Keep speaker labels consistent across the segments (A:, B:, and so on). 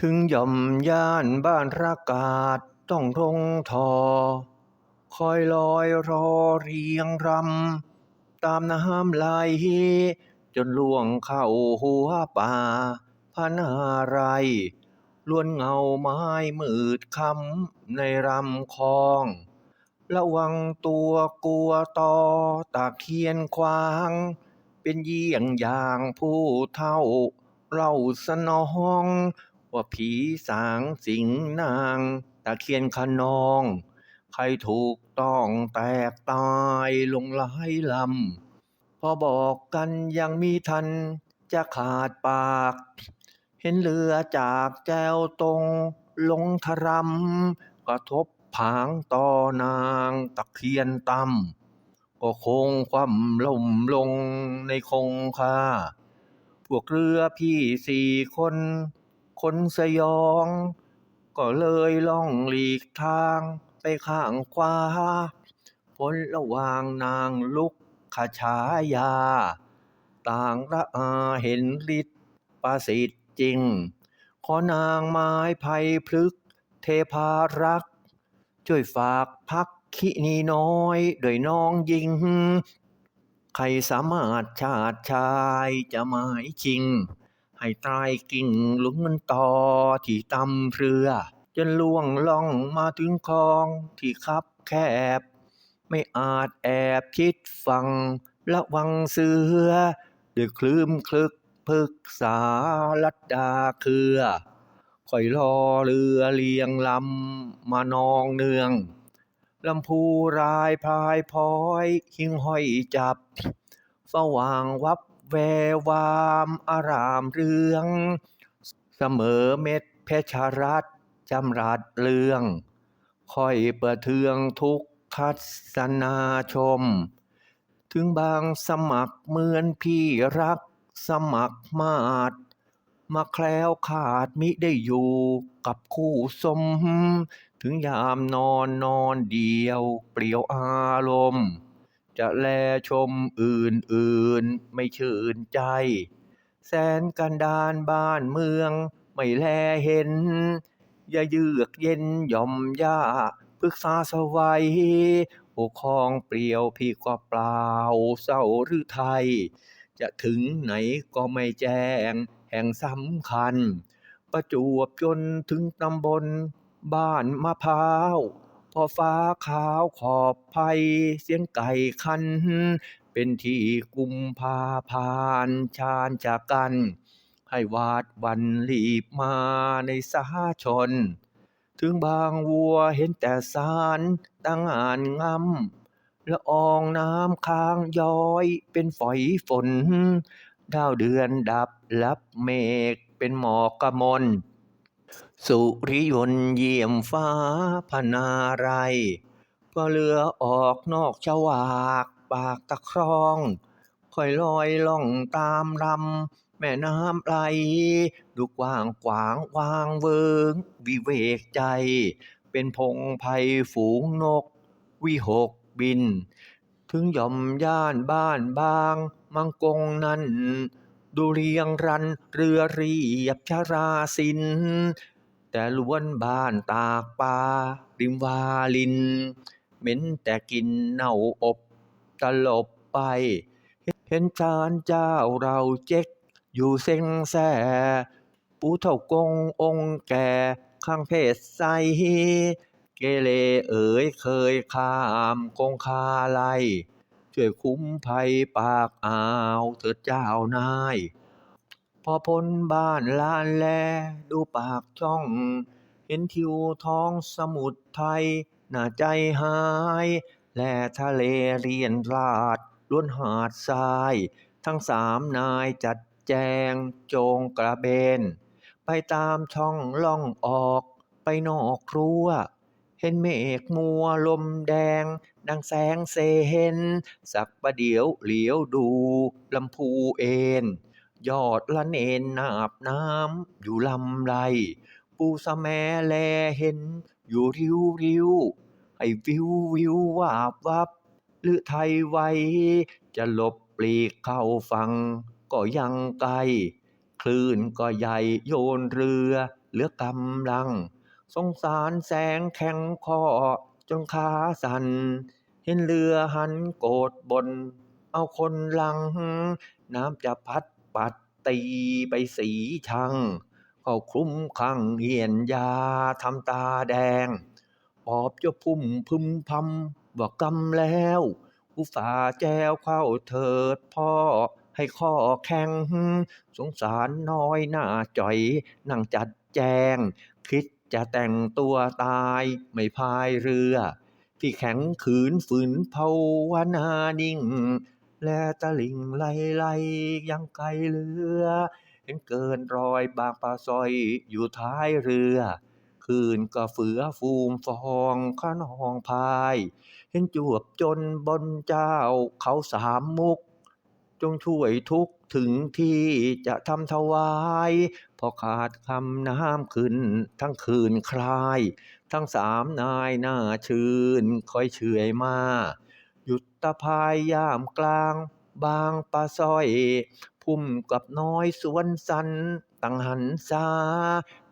A: ถึงย่อมย่านบ้านรากาศต้องทงทอ คอยลอยรอเรียงรำ ตามน้ำไหลจนล่วงเข้าหัวป่าพนาไรยล้วนเงาไม้มืดคำในรำคลอง ระวังตัวกลัวต่อตาเคียนควาง เป็นเยี่ยงอย่างผู้เท่าเล่าสนอง ว่าผีสางสิงนางตะเคียนขนอง ใครถูกต้องแตกตายลงหลายลำ พอบอกกันยังมีทันจะขาดปาก เห็นเรือจากแจวตรงลงทรำกระทบผางต่อนางตะเคียนตำก็คงความล่มลงในคงคาพวกเรือพี่สี่คน คนสยอง ก็เลยล่องหลีกทางไปข้างขวาพ้นระหว่างนางลุกขฉายา ต่างระอาเห็นฤทธิ์ประสิทธิ์จริง ขอนางไม้ไผ่พลึกเทพารัก ช่วยฝากพักขินีน้อยโดยน้องยิง ใครสามารถชาติชายจะหมายจริง ให้ตายกิ่งหลุมเงินต่อที่ตำเรือ จนล่วงล่องมาถึงคลองที่คับแคบ ไม่อาจแอบคิดฟังระวังเสือด้วยคลืมคลึกพึกษาลัดดาเครือคอยรอเรือเลียงลำมานองเนืองลำพูรายพายพลอยหิงห้อยจับสว่างวับ แวววามอารามเรือง เสมอเม็ดเพชรรัตจำรัดเลือง ค่อยเปิดเทืองทุกทัศนาชม ถึงบางสมัครเหมือนพี่รักสมัครมาดมาแคล้วขาดมิได้อยู่กับคู่สม ถึงยามนอนนอนเดียว เปลี่ยวอารมณ์ จะแลชมอื่นอื่นๆไม่ชื่นใจ แสนกันดานบ้านเมือง ไม่แลเห็น อย่าเยือกเย็นย่อมย่าปรึกษาสวัยโอคองเปลี่ยวพี่ก็เปล่าเศร้าหรือไทย จะถึงไหนก็ไม่แจ้ง แห่งสำคัญ ประจวบจนถึงตำบลบ้านมะพร้าว พอฟ้าขาวขอบภัยเสียงไก่คัน เป็นที่กุมภาพานชาญจากกัน ให้วาดวันรีบมาในสาชน ถึงบางวัวเห็นแต่สารตั้งอ่านงำละอองน้ำค้างย้อยเป็นฝอยฝน ดาวเดือนดับลับเมฆเป็นหมอกกระมล สุริยนเยี่ยมฟ้าพนาไรก็เรือออกนอกชวากปากตะครองค่อยลอยล่องตามลำแม่น้ำไหลดูกว้างกวางวางเวิงวิเวกใจ เป็นพงไพฝูงนก วิหกบิน ถึงย่อมย่านบ้านบาง มังกงนั้นดูเรียงรันเรือเรียบชราสิน แต่ล้วนบ้านตากปลาริมวาลิน เหม็นแต่กินเน่าอบตลบไป เห็นจานเจ้าเราเจ๊ก อยู่เซ็งแซ่ปูเท่ากงองแก่ข้างเพศใสเกเรเอ๋ยเคยข้ามคงคาไลช่วยคุ้มภัยปากอ่าวเถิดเจ้านาย พอพ้นบ้านลานแล ดูปากช่อง เห็นทิวท้องสมุทรไทย น่าใจหาย แล่ทะเลเรียนราดล้วนหาดทราย ทั้งสามนายจัดแจงโจงกระเบน ไปตามช่องล่องออกไปนอกครัว เห็นเมฆมัวลมแดง ดังแสงเซเห็น สักประเดี๋ยวเหลียวดูลำพูเอน ยอดละเนนนาบน้ำอยู่ลำไร ปูสะแมแลเห็น อยู่ริ้วริ้วให้วิววิววาบวับหรือไทยไว จะหลบปลีกเข้าฟัง ก็ยังไกล คลื่นก็ใหญ่โยนเรือเหลือกำลัง สงสารแสงแข็งคอจนขาสัน่นเห็นเรือหันโกดบน เอาคนหลัง น้ำจะพัด ปัดตีไปสีชังเขาคลุ้มคลั่งเหียนยาทำตาแดงปอบจะพุ่มพึมพำว่ากำแล้วอุตส่าแจวเข้าเถิดพ่อให้ข้อแข็ง สงสารน้อยหน้าจ่อยนั่งจัดแจง คิดจะแต่งตัวตายไม่พายเรือ ที่แข็งขืนฝืนภาวนานิ่ง และตะลิงไล่ไล่ยังไกลเรือ เห็นเกินรอยบางปลาซอยอยู่ท้ายเรือคืนก็เฟือฟูมฟองข้านองพาย เห็นจวบจนบนเจ้าเขาสามมุก จงช่วยทุกถึงที่จะทำถวาย พอขาดคำน้ำขึ้น ทั้งคืนคลาย ทั้งสามนายหน้าชื่นคอยเฉื่อยมา ตะพายยามกลาง บางปลาสอย พุ่มกับน้อยสวนสันตังหันซา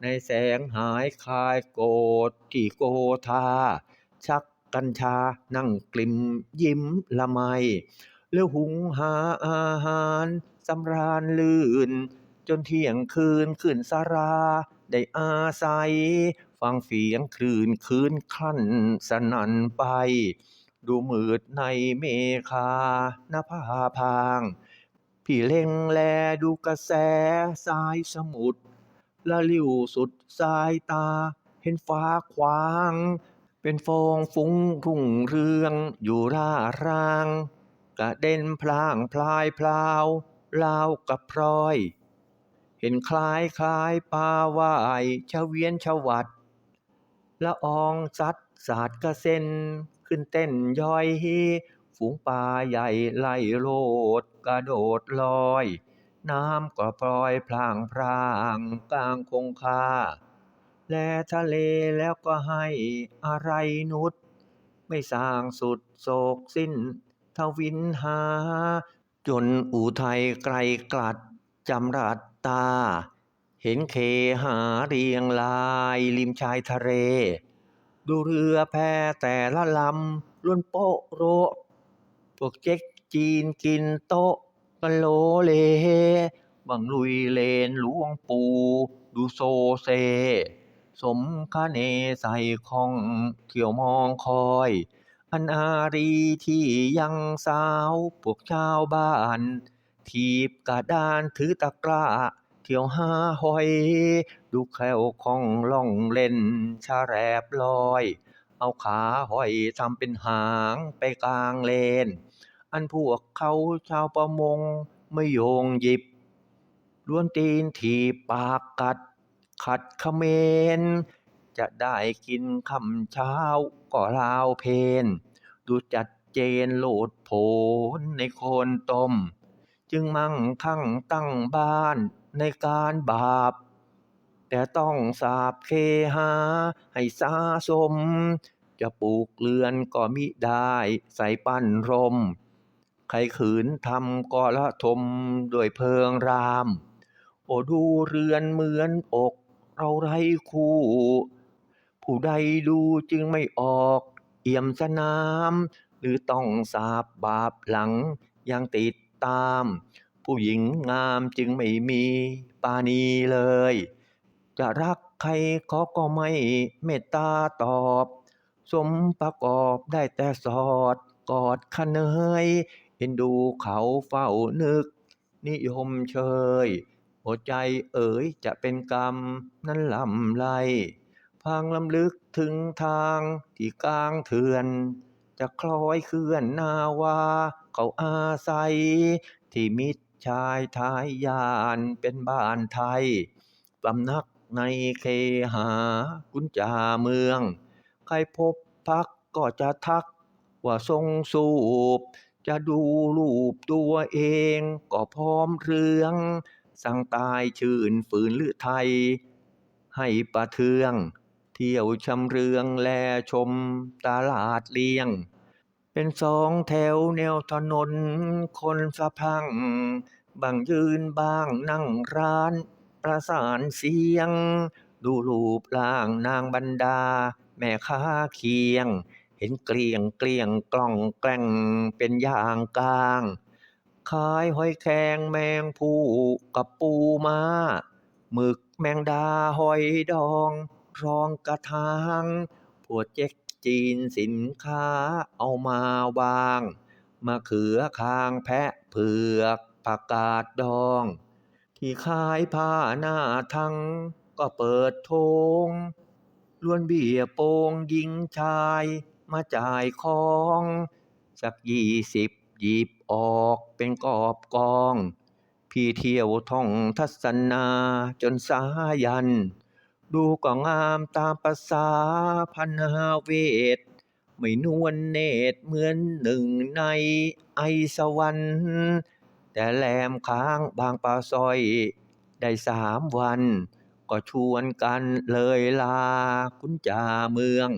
A: ในแสงหายคลายโกรที่โกธาชักกัญชานั่งกลิ่มยิ้มละไมแล้วหุงหาอาหารสำราญลื่น จนเที่ยงคืนขึ้นสารา ได้อาศัย ฟังเสียงคลื่นคืนคลั่นสนั่นไป ดูมืดในเมฆานภาพาง พี่เล็งแลดูกระแสสายสมุทรละลิ้วสุดสายตา เห็นฟ้าขวาง เป็นฟองฟุ้งรุ่งเรืองอยู่ร่าราง กระเด็นพลางพลายพลาวลาวกับพลอย เห็นคล้ายคล้ายปลาว่ายชะเวียนชะวัดละอองซัดสาดกระเซ็น ขึ้นเต้นย่อยฝูงปลาใหญ่ไล่โลดกระโดดลอย น้ำก็ปล่อยพลางพรางกลางคงคา แลทะเลแล้วก็ให้อะไรนุษไม่สร้างสุดโศกสิ้นทวินหา จนอูไทยไกลกลัดจำรัดตา เห็นเคหาเรียงลายริมชายทะเล ดูเรือแพแต่ละลำล้วนโปะโรพวกเจ๊กจีนกินโต๊ะกันโลเลบังลุยเลนหลวงปูดูโซเซ สมคาเนใส่ของเที่ยวมองคอย อันอารีที่ยังสาว พวกชาวบ้าน ทีบกระดานถือตะกร้า ที่ยวหาหอย ดูแคล้วของล่องเล่นชาแรบลอย เอาขาห้อยทำเป็นหางไปกลางเลน อันพวกเขาชาวประมงไม่โยงหยิบล้วนตีนถีปากกัด ขัดขเมรจะได้กินคำเช้าก็ลาวเพน ดูจัดเจนโหลดโผนในโคนต้มจึงมั่งคั่งตั้งบ้านในการบาป แต่ต้องสาบเคหาให้สาสม จะปลูกเรือนก็มิได้ใส่ปั้นรม ใครขืนทำก็ละทมด้วยเพลิงราม โอดูเรือนเหมือนอกเราไร้คู่ ผู้ใดดูจึงไม่ออกเอี่ยมสนาม หรือต้องสาบบาปหลังยังติดตาม ผู้หญิงงามจึงไม่มีปานีเลย จะรักใครเขาก็ไม่เมตตาตอบ สมประกอบได้แต่สอดกอดคะเนยเห็นดูเขาเฝ้านึก นิยมเชยหัวใจเอ๋ยจะเป็นกรรมนั้นลำไรพังลำลึกถึงทางที่กลางเถื่อน จะคล้อยเคลื่อนนาวาเขาอาศัย ที่มิตร ชายทายยานเป็นบ้านไทยสำนักในเคหากุญจาเมือง ใครพบพักก็จะทักว่าทรงสูบ จะดูรูปตัวเองก็พร้อมเรือง สั่งตายชื่นฝืนหรือไทย ให้ประเทือง เที่ยวชำเรืองแลชมตลาดเลียง เป็นสองแถวแนวถนน คนสะพัง บางยืนบางนั่งร้าน ประสานเสียง ดูรูปร่างนางบรรดา แม่ค้าเคียง เห็นเกลียงเกลียงกล่องแกล้งเป็นอย่างกลาง ขายหอยแครงแมงผู้กับปูมาหมึกแมงดาหอยดอง รองกระทางพวเจ๊ก จีนสินค้าเอามาวางมะเขือคางแพะเผือกผักกาดดอง ที่ขายผ้าหน้าทั้งก็เปิดโทงล้วนเบี้ยโปงหญิงชายมาจ่ายของ สักยี่สิบหยิบออกเป็นกอบกอง พี่เที่ยวท่องทัศนาจนสายัน ดูก็งามตามประษาพันหาเวท ไม่นวลเนตรเหมือนหนึ่งในไอสวรรค์แต่แหลมค้างบางปลาซอย ได้สามวัน ก็ชวนกันเลยลาคุณจ่าเมือง